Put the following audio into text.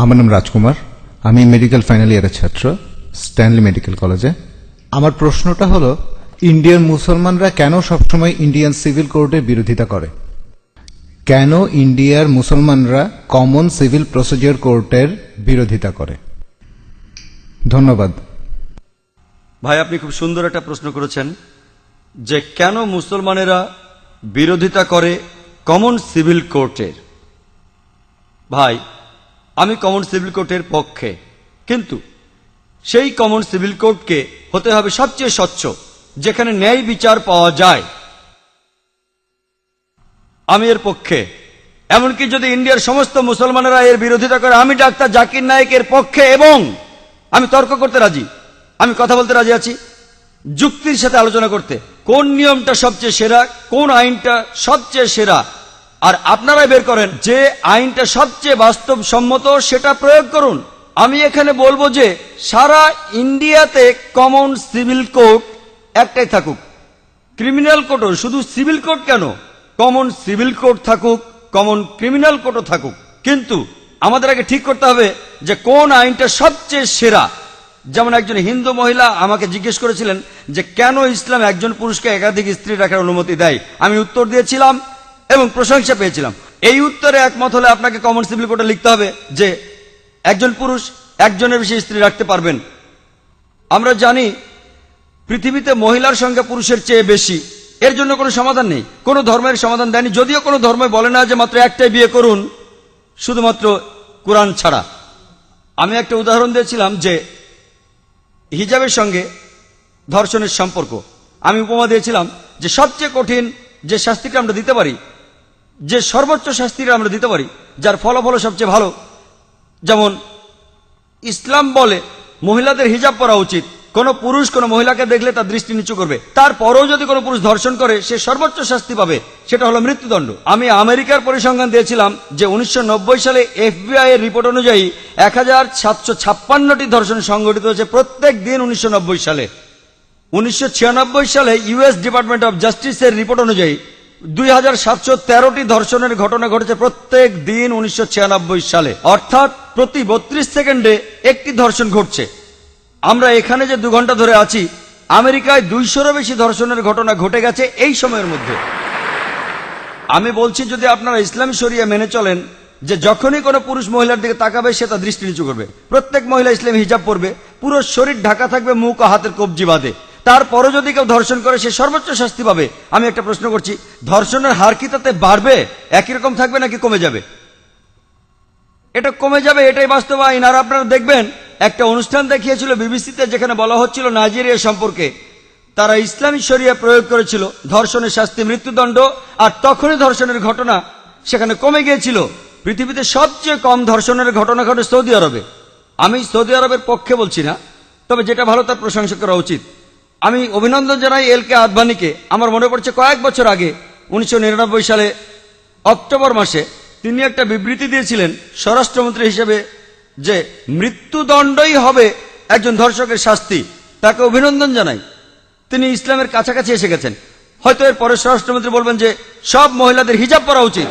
আমার নাম রাজকুমার। আমি মেডিকেল ফাইনাল ইয়ারের ছাত্র স্ট্যানলি মেডিকেল কলেজে আমার প্রশ্নটা হলো ইন্ডিয়ান মুসলমানরা কেন সবসময় ইন্ডিয়ান সিভিল কোর্টের বিরোধিতা করে? কেন ইন্ডিয়ার মুসলমানরা কমন সিভিল প্রসিজিওর কোর্টের বিরোধিতা করে? ধন্যবাদ। ভাই, আপনি খুব সুন্দর একটা প্রশ্ন করেছেন যে কেন মুসলমানেরা বিরোধিতা করে কমন সিভিল কোর্টের ভাই আমি কমন সিভিল কোর্টের পক্ষে। কিন্তু সেই কমন সিভিল কোর্টকে হতে হবে সবচেয়ে স্বচ্ছ, যেখানে ন্যায় বিচার পাওয়া যায়। আমি এর পক্ষে। এমনকি যদি ইন্ডিয়ার সমস্ত মুসলমানেরা এর বিরোধিতা করে, আমি ডাক্তার জাকির নায়েকের পক্ষে এবং আমি তর্ক করতে রাজি। আমি কথা বলতে রাজি আছি। যুক্তির সাথে আলোচনা করতে। কোন নিয়মটা সবচেয়ে সেরা, কোন আইনটা সবচেয়ে সেরা আর আপনারাই বের করেন। যে আইনটা সবচেয়ে বাস্তবসম্মত সেটা প্রয়োগ করুন। আমি এখানে বলব যে সারা ইন্ডিয়াতে কমন সিভিল কোর্ট একটাই থাকুক। ক্রিমিনাল কোর্টও শুধু সিভিল কোর্ট কেন? কমন সিভিল কোর্ট থাকুক কমন ক্রিমিনাল কোর্টও থাকুক। কিন্তু আমাদের আগে ঠিক করতে হবে যে কোন আইনটা সবচেয়ে সেরা। যেমন একজন হিন্দু মহিলা আমাকে জিজ্ঞেস করেছিলেন যে কেন ইসলাম একজন পুরুষকে একাধিক স্ত্রী রাখার অনুমতি দেয়? আমি উত্তর দিয়েছিলাম এবং প্রশংসা পেয়েছিলাম। এই উত্তরে একমত হলে আপনাকে কমন সিভিল কোর্টে লিখতে হবে যে, একজন পুরুষ একজনের বেশি স্ত্রী রাখতে পারবেন। আমরা জানি পৃথিবীতে মহিলার সংখ্যা পুরুষের চেয়ে বেশি। এর জন্য কোনো সমাধান নেই। কোনো ধর্মের সমাধান দেয়নি। যদিও কোনো ধর্ম বলে না যে মাত্র একটাই বিয়ে করুন, শুধুমাত্র কোরআন ছাড়া। আমি একটা উদাহরণ দিয়েছিলাম যে, হিজাবের সঙ্গে ধর্ষণের সম্পর্ক। আমি উপমা দিয়েছিলাম যে, সবচেয়ে কঠিন যে শাস্তিটা আমরা দিতে পারি যে সর্বোচ্চ শাস্তিটা আমরা দিতে পারি, যার ফলাফল সবচেয়ে ভালো, যেমন ইসলাম বলে মহিলাদের হিজাব পরা উচিত। কোন পুরুষ কোন মহিলাকে দেখলে তার দৃষ্টি নিচু করবে। তারপরেও যদি কোনো পুরুষ ধর্ষণ করে, সে সর্বোচ্চ শাস্তি পাবে। সেটা হলো মৃত্যুদণ্ড। আমি আমেরিকার পরিসংখ্যান দিয়েছিলাম যে উনিশশো নব্বই সালে এফবিআই এর রিপোর্ট অনুযায়ী এক হাজার সাতশো ধর্ষণ সংঘটিত হয়েছে প্রত্যেক দিন উনিশশো নব্বই সালে। উনিশশো ছিয়ানব্বই সালে ইউএস ডিপার্টমেন্ট অফ জাস্টিসের রিপোর্ট অনুযায়ী দুই হাজার সাতশো তেরোটি ধর্ষণের ঘটনা ঘটেছে প্রত্যেক দিন উনিশশো ছিয়ানব্বই সালে। অর্থাৎ প্রতি বত্রিশ সেকেন্ডে একটি ধর্ষণ ঘটছে। আমরা এখানে যে দু ঘণ্টা ধরে আছি, আমেরিকায় দুইশোরও বেশি ধর্ষণের ঘটনা ঘটে গেছে এই সময়ের মধ্যে। আমি বলছি যদি আপনারা ইসলামী শরিয়া মেনে চলেন, যে যখনই কোনো পুরুষ মহিলার দিকে তাকাবে, সে তার দৃষ্টি নিচু করবে। প্রত্যেক মহিলা ইসলাম হিজাব পরবে। পুরো শরীর ঢাকা থাকবে, মুখ ও হাতের কবজি বাদে তারপরও যদি কেউ ধর্ষণ করে, সে সর্বোচ্চ শাস্তি পাবে। আমি একটা প্রশ্ন করছি, ধর্ষণের হার কি তাতে বাড়বে? একই রকম থাকবে নাকি কমে যাবে? এটা কমে যাবে, এটাই বাস্তব আইন আর আপনারা দেখবেন, একটা অনুষ্ঠান দেখিয়েছিল বিবিসিতে, যেখানে বলা হচ্ছিল নাইজেরিয়া সম্পর্কে। তারা ইসলামী শরিয়া প্রয়োগ করেছিল, ধর্ষণের শাস্তি, মৃত্যুদণ্ড, আর তখনই ধর্ষণের ঘটনা সেখানে কমে গিয়েছিল। পৃথিবীতে সবচেয়ে কম ধর্ষণের ঘটনা ঘটে সৌদি আরবে। আমি সৌদি আরবের পক্ষে বলছি না, তবে যেটা ভালো তার প্রশংসা করা উচিত। আমি অভিনন্দন জানাই এল কে আদবানিকে আমার মনে পড়ছে কয়েক বছর আগে, উনিশশো নিরানব্বই সালে, অক্টোবর মাসে, তিনি একটা বিবৃতি দিয়েছিলেন স্বরাষ্ট্রমন্ত্রী হিসেবে যে মৃত্যুদণ্ডই হবে একজন ধর্ষকের শাস্তি। তাকে অভিনন্দন জানাই। তিনি ইসলামের কাছাকাছি এসে গেছেন। হয়তো এর পরে স্বরাষ্ট্রমন্ত্রী বলবেন যে, সব মহিলাদের হিজাব পরা উচিত।